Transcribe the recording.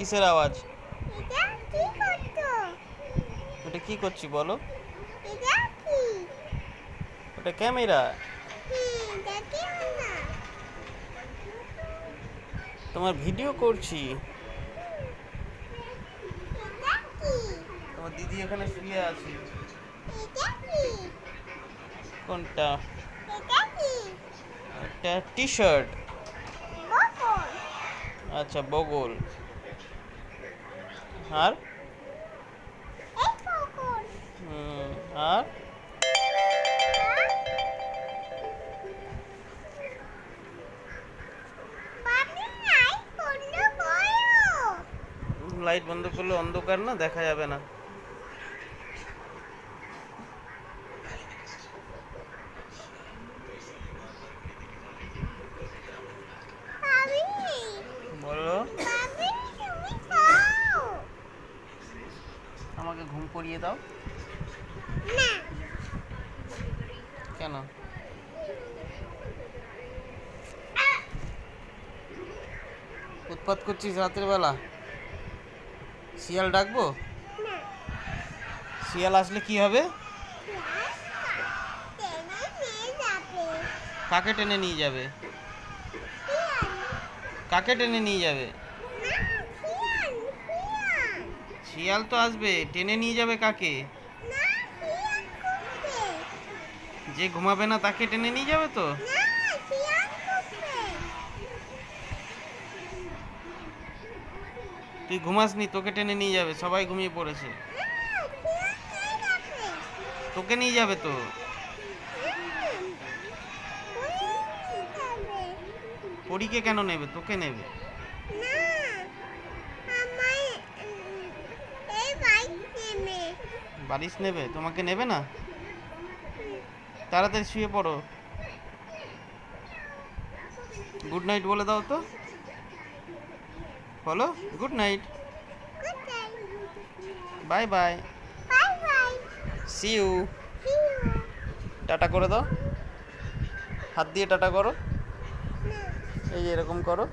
কিসের আওয়াজ? এটা কি ওটা কি করছি বলো? এটা ওটা ক্যামেরা। তোমার ভিডিও করছি। তোমার দিদি এখানে শুয়ে আছে। কোনটা? টি শার্ট আচ্ছা বগল। আর? হুম, আর? করো লাইট বন্ধ করলে অন্ধকার না দেখা যাবে না। পড়িয়ে দাও। কেন? উৎপাত করছিস রাতের বেলা? শিয়াল ডাকবো? শিয়াল আসলে কি হবে? কাকে টেনে নিয়ে যাবে? কাকে টেনে নিয়ে যাবে? শিয়াল তো আসবে, টেনে নিয়ে যাবে কাকে? যে ঘুমাবে না তাকে টেনে নিয়ে যাবে তো? তুই ঘুমাসনি, তোকে টেনে নিয়ে যাবে, সবাই ঘুমিয়ে পড়েছে। তোকে নিয়ে যাবে তো? পরীকে কেন নেবে? তোকে নেবে। বালিশ নেবে? তোমাকে নেবে না? তাড়াতাড়ি শুয়ে পড়ো। গুড নাইট বলে দাও তো। বলো good night bye bye see you tata করে দাও। হাত দিয়ে টাটা করো। এই এরকম করো।